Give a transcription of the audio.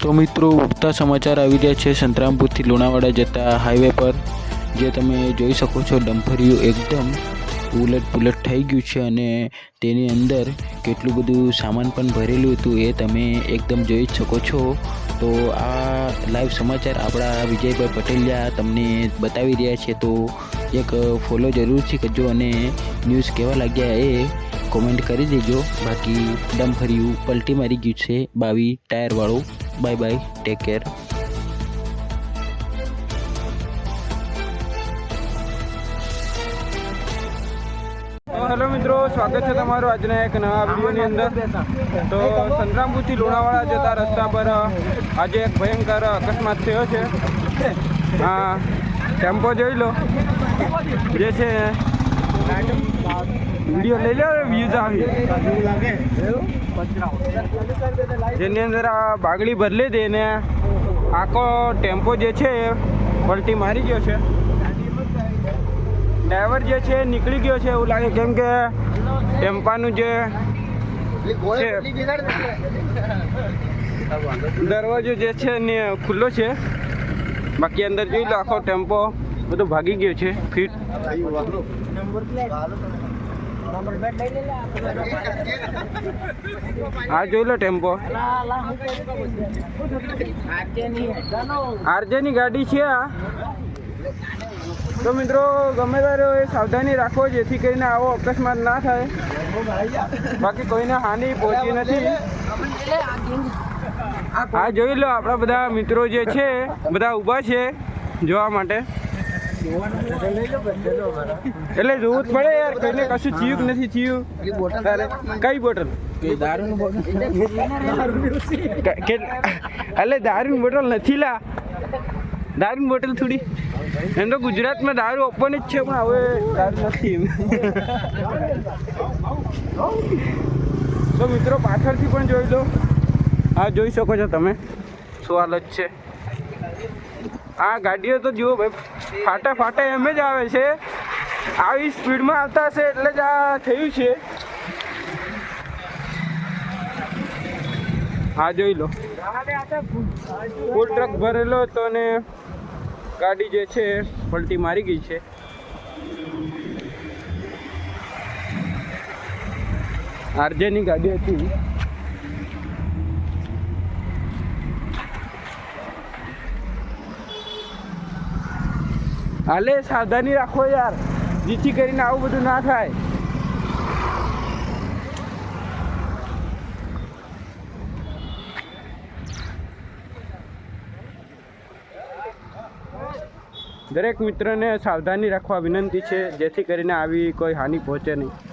તો મિત્રો, ઉગતા સમાચાર આવી રહ્યા છે. સંતરામપુરથી લુણાવાડા જતા હાઈવે પર. જે તમે જોઈ શકો છો ડમ્ફરિયું એકદમ ઉલટ પુલટ થઈ ગયું છે અને તેની અંદર કેટલું બધું સામાન પણ ભરેલું હતું એ તમે એકદમ જોઈ જ શકો છો. તો આ લાઈવ સમાચાર આપણા વિજયભાઈ પટેલિયા તમને બતાવી રહ્યા છે. તો એક ફોલો જરૂરથી કરજો અને ન્યૂઝ કેવા લાગ્યા એ કોમેન્ટ કરી દેજો. બાકી ડમ્ફરિયું પલટી મારી ગયું છે, બાવી ટાયરવાળું. Bye bye take care hello મિત્રો, સ્વાગત છે તમારું આજના એક નવા વિડીયોની અંદર. તો સંતરામપુરથી લુણાવાડા જતા રસ્તા પર આજે એક ભયંકર અકસ્માત થયો છે. હા, ટેમ્પો જોઈ લો. જે છે વીડિયો લઈ લો વ્યૂઝ આવી. જેની અંદર આ બાગડી બદલી દે ને આખો ટેમ્પો જે છે એ પલટી મારી ગયો છે. ડ્રાઈવર જે છે નીકળી ગયો છે એવું લાગે કેમ કે ટેમ્પાનું જે દરવાજો જે છે ને ખુલ્લો છે. બાકી અંદર જોઈ લો આખો ટેમ્પો. બધો ભાગી ગયો છે, ફીટ. આ જોઈ લો ટેમ્પો. આરજેની ગાડી છે આ. તો મિત્રો, ગમે ત્યારે એ સાવધાની રાખો, જેથી કરીને આવો અકસ્માત ના થાય. બાકી કોઈને હાનિ પહોંચી નથી. આ જોઈ લો આપણા બધા મિત્રો જે છે, બધા ઊભા છે જોવા માટે. એટલે જોવું જ પડે યાર, કોઈને કશું થયું નથી થયું. તારે કઈ બોટલ? એટલે દારૂની બોટલ નથી લા. દારૂની બોટલ થોડી. એમ તો ગુજરાતમાં દારૂ ઓપન જ છે, પણ હવે દારૂ નથી તો મિત્રો પાછળથી પણ જોઈ લો. હા, જોઈ શકો છો તમે. શું હાલત છે? આ ગાડીઓ તો જુઓ ભાઈ ફાટે ફાટે એમ જ આવે છે. આવી સ્પીડમાં આવતા હશે એટલે જ આ થયું છે. હા, જોઈ લો. ફૂલ ટ્રક ભરેલો હતો ને ગાડી જે છે, પલટી મારી ગઈ છે. આરજેની ગાડી હતી. હાલે, સાવધાની રાખો યાર. જેથી કરીને આવું બધું ના થાય. દરેક મિત્રને સાવધાની રાખવા વિનંતી છે, જેથી કરીને આવી કોઈ હાનિ પહોંચે નહીં.